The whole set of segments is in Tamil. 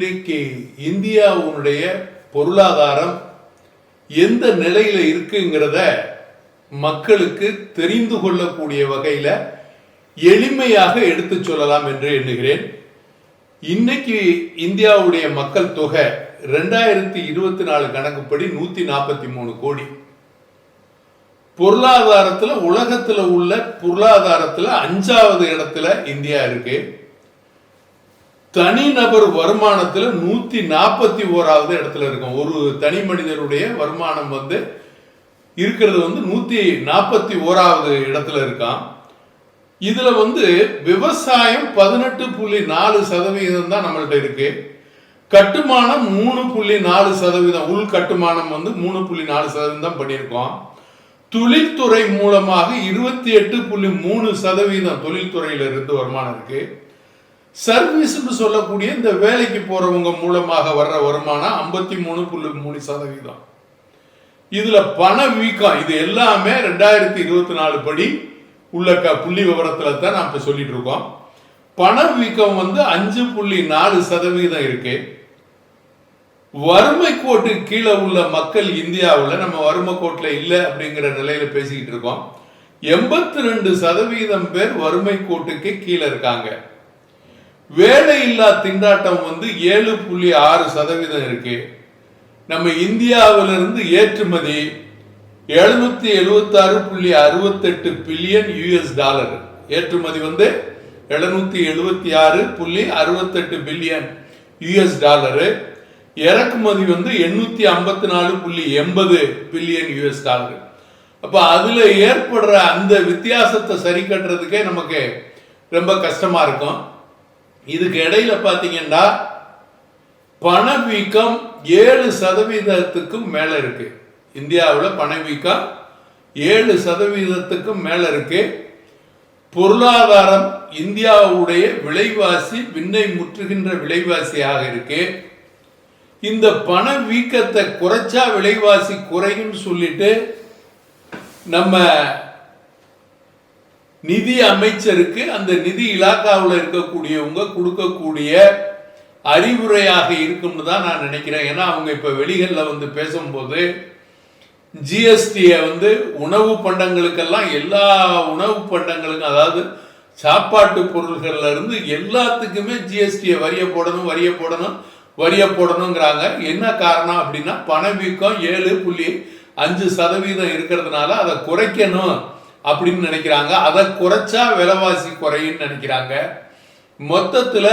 இன்றைக்கு இந்தியாவுடைய பொருளாதாரம் எந்த நிலையில இருக்குங்கிறத மக்களுக்கு தெரிந்து கொள்ளக்கூடிய வகையில எளிமையாக எடுத்து சொல்லலாம் என்று எண்ணுகிறேன். இன்னைக்கு இந்தியாவுடைய மக்கள் தொகை ரெண்டாயிரத்தி இருபத்தி நாலு கணக்குப்படி நூத்தி நாற்பத்தி மூணு கோடி. பொருளாதாரத்துல உலகத்துல உள்ள பொருளாதாரத்துல அஞ்சாவது இடத்துல இந்தியா இருக்கு. தனிநபர் வருமானத்தில் நூத்தி நாற்பத்தி ஓராவது இடத்துல இருக்கும். ஒரு தனி மனிதருடைய வருமானம் வந்து இருக்கிறது வந்து நூத்தி நாற்பத்தி ஓராவது இடத்துல இருக்கான் இதுல வந்து விவசாயம் பதினெட்டு புள்ளி நாலு சதவீதம் தான் நம்மள்ட்ட இருக்கு. கட்டுமானம் மூணு புள்ளி நாலு சதவீதம் உள் கட்டுமானம் வந்து மூணு புள்ளி நாலு சதவீதம் தான் பண்ணியிருக்கோம். தொழில்துறை மூலமாக இருபத்தி எட்டு புள்ளி மூணு சதவீதம் தொழில்துறையில இருந்து வருமானம் இருக்கு. சர்வீஸ்னு சொல்லக்கூடிய இந்த வேலைக்கு போறவங்க மூலமாக வர்ற வருமானம் ஐம்பத்தி மூணு புள்ளி மூணு சதவீதம். இதுல பண வீக்கம் இது எல்லாமே ரெண்டாயிரத்தி இருபத்தி நாலு படி உள்ள க புள்ளி விவரத்துல தான் நான் இப்ப சொல்லிட்டு இருக்கோம். பண வீக்கம் வந்து அஞ்சு புள்ளி நாலு சதவீதம் இருக்கு. வறுமை கோட்டு கீழே உள்ள மக்கள் இந்தியாவில் நம்ம வறுமை கோட்டில் இல்லை அப்படிங்கிற நிலையில பேசிக்கிட்டு இருக்கோம். எண்பத்தி ரெண்டு சதவீதம் பேர் வறுமை கோட்டுக்கு கீழே இருக்காங்க. வேலையில்லா திண்டாட்டம் வந்து ஏழு புள்ளி ஆறு சதவீதம் இருக்கு. நம்ம இந்தியாவிலிருந்து ஏற்றுமதி எழுநூத்தி எழுபத்தாறு புள்ளி அறுபத்தெட்டு பில்லியன் யூஎஸ் டாலர். ஏற்றுமதி வந்து எழுநூத்தி எழுபத்தி ஆறு புள்ளி அறுபத்தெட்டு பில்லியன் யூஎஸ் டாலரு. இறக்குமதி வந்து எண்ணூத்தி ஐம்பத்தி நாலு புள்ளி எண்பது பில்லியன் யூஎஸ் டாலர். அப்ப அதுல ஏற்படுற அந்த வித்தியாசத்தை சரி கட்டுறதுக்கே நமக்கு ரொம்ப கஷ்டமா இருக்கும். இதுக்கு இடையில பாத்தீங்கன்னா பணவீக்கம் ஏழு சதவீதத்துக்கும் மேல இருக்கு. இந்தியாவில் பணவீக்கம் ஏழு சதவீதத்துக்கும் மேல இருக்கு. பொருளாதாரம் இந்தியாவுடைய விலைவாசி விண்ணை முற்றுகின்ற விலைவாசியாக இருக்கு. இந்த பண வீக்கத்தை குறைச்சா விலைவாசி குறையும் சொல்லிட்டு நம்ம நிதி அமைச்சருக்கு அந்த நிதி இலாக்காவில் இருக்கக்கூடியவங்க கொடுக்கக்கூடிய அறிவுரையாக இருக்கும்னு தான் நான் நினைக்கிறேன். ஏன்னா அவங்க இப்போ வெளிகளில் வந்து பேசும்போது ஜிஎஸ்டியை வந்து உணவு பண்டங்களுக்கெல்லாம் எல்லா உணவு பண்டங்களுக்கும் அதாவது சாப்பாட்டு பொருள்கள்ல இருந்து எல்லாத்துக்குமே ஜிஎஸ்டியை வரிய போடணும் வரிய போடணும் வரிய போடணுங்கிறாங்க. என்ன காரணம் அப்படின்னா பணவீக்கம் ஏழு புள்ளி அஞ்சு சதவீதம் இருக்கிறதுனால அதை குறைக்கணும். அப்படின்னு நினைக்கிறாங்க. அதை குறைச்சா விலைவாசி குறையும்னு நினைக்கிறாங்க. மொத்தத்தில்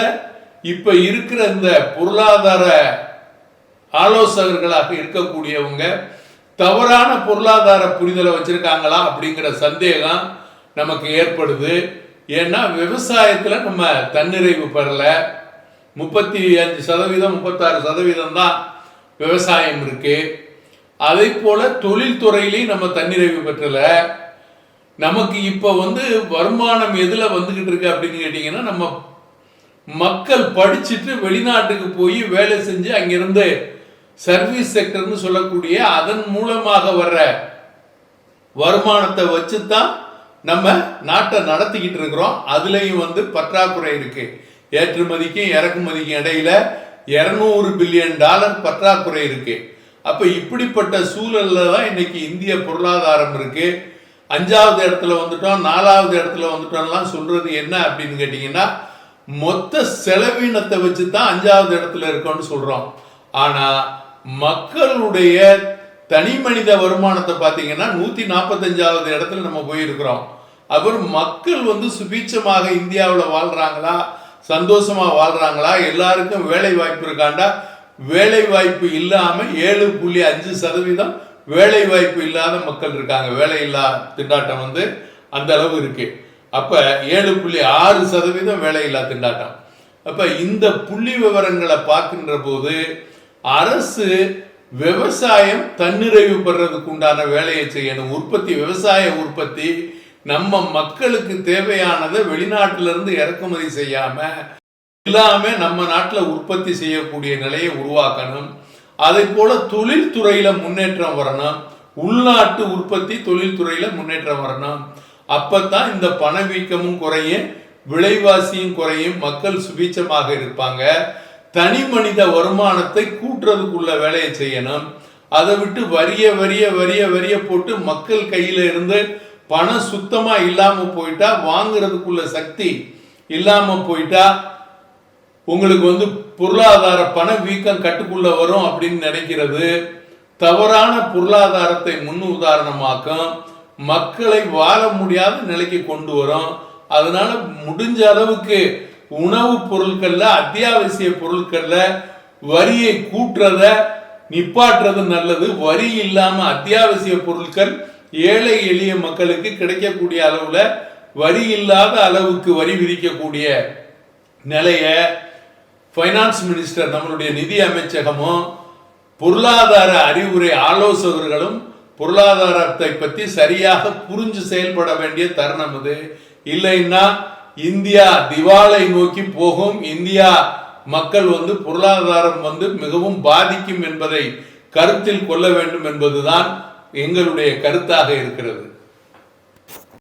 இப்போ இருக்கிற இந்த பொருளாதார ஆலோசகர்களாக இருக்கக்கூடியவங்க தவறான பொருளாதார புரிதலை வச்சிருக்காங்களா அப்படிங்கிற சந்தேகம் நமக்கு ஏற்படுது. ஏன்னா விவசாயத்தில் நம்ம தன்னிறைவு பெறல. முப்பத்தி அஞ்சு சதவீதம் முப்பத்தாறு சதவீதம் தான் விவசாயம் இருக்கு. அதே போல தொழில்துறையிலையும் நம்ம தன்னிறைவு பெற்றல. நமக்கு இப்போ வந்து வருமானம் எதில் வந்துக்கிட்டு இருக்கு அப்படின்னு கேட்டிங்கன்னா நம்ம மக்கள் படிச்சுட்டு வெளிநாட்டுக்கு போய் வேலை செஞ்சு அங்கிருந்து சர்வீஸ் செக்டர்னு சொல்லக்கூடிய அதன் மூலமாக வர்ற வருமானத்தை வச்சு தான் நம்ம நாட்டை நடத்திக்கிட்டு இருக்கிறோம். அதுலேயும் வந்து பற்றாக்குறை இருக்கு. ஏற்றுமதிக்கும் இறக்குமதிக்கும் இடையில இரநூறு பில்லியன் டாலர் பற்றாக்குறை இருக்கு. அப்போ இப்படிப்பட்ட சூழலில் தான் இன்னைக்கு இந்திய பொருளாதாரம் இருக்குது அஞ்சாவது இடத்துல வந்துட்டோம் நாலாவது இடத்துல வந்துட்டோம்லாம் சொல்றது என்ன அப்படின்னு கேட்டிங்கன்னா மொத்த செலவினத்தை வச்சு தான் அஞ்சாவது இடத்துல இருக்கோம்னு சொல்றோம். ஆனா மக்களுடைய தனி மனித வருமானத்தை பார்த்தீங்கன்னா நூத்தி நாற்பத்தஞ்சாவது இடத்துல நம்ம போயிருக்கிறோம். அப்புறம் மக்கள் வந்து சுபீட்சமாக இந்தியாவில் வாழ்றாங்களா சந்தோஷமா வாழ்றாங்களா எல்லாருக்கும் வேலை வாய்ப்பு இருக்காண்டா வேலை வாய்ப்பு இல்லாம ஏழு புள்ளி அஞ்சு சதவீதம் வேலை வாய்ப்பு இல்லாத மக்கள் இருக்காங்க. வேலை இல்லா திண்டாட்டம் வந்து அந்த அளவு இருக்கு. அப்ப ஏழு புள்ளி ஆறு சதவீதம் வேலை இல்லா திண்டாட்டம். அப்ப இந்த புள்ளி விவரங்களை பார்க்கின்ற போது அரசு விவசாயம் தன்னிறைவு பெறதுக்கு உண்டான வேலையை செய்யணும். உற்பத்தி விவசாய உற்பத்தி நம்ம மக்களுக்கு தேவையானதை வெளிநாட்டிலிருந்து இறக்குமதி செய்யாம எல்லாமே நம்ம நாட்டில் உற்பத்தி செய்யக்கூடிய நிலையை உருவாக்கணும். அதே போல தொழில்துறையில முன்னேற்றம் வரணும். உள்நாட்டு உற்பத்தி தொழில்துறையில முன்னேற்றம் வரணும். அப்பத்தான் இந்த பணவீக்கமும் குறையும் விலைவாசியும் குறையும் மக்கள் சுபீட்சமாக இருப்பாங்க. தனி மனித வருமானத்தை கூட்டுறதுக்குள்ள வேலையை செய்யணும். அதை விட்டு வரிய வரிய வரிய வரிய போட்டு மக்கள் கையில இருந்து பணம் சுத்தமா இல்லாம போயிட்டா வாங்குறதுக்குள்ள சக்தி இல்லாம போயிட்டா உங்களுக்கு வந்து பொருளாதார பண வீக்கம் கட்டுக்குள்ள வரும் அப்படின்னு நினைக்கிறது. தவறான பொருளாதாரத்தை முன் உதாரணமாக்கும். மக்களை வாழ முடியாத நிலைக்கு கொண்டு வரும். அதனால முடிஞ்ச அளவுக்கு உணவுப் பொருட்கள்ல அத்தியாவசிய பொருட்கள்ல வரியை கூட்டுறத நிப்பாட்டுறது நல்லது. வரி இல்லாம அத்தியாவசிய பொருட்கள் ஏழை எளிய மக்களுக்கு கிடைக்கக்கூடிய அளவுல வரி இல்லாத அளவுக்கு வரி விதிக்கக்கூடிய நிலையை ஃபைனான்ஸ் மினிஸ்டர் நம்மளுடைய நிதி அமைச்சகமும் பொருளாதார அறிவுரை ஆலோசகர்களும் பொருளாதாரத்தை பற்றி சரியாக புரிஞ்சு செயல்பட வேண்டிய தருணம் இது. இல்லைன்னா இந்தியா திவாலை நோக்கி போகும். இந்தியா மக்கள் வந்து பொருளாதாரம் வந்து மிகவும் பாதிக்கும் என்பதை கருத்தில் கொள்ள வேண்டும் என்பதுதான் எங்களுடைய கருத்தாக இருக்கிறது.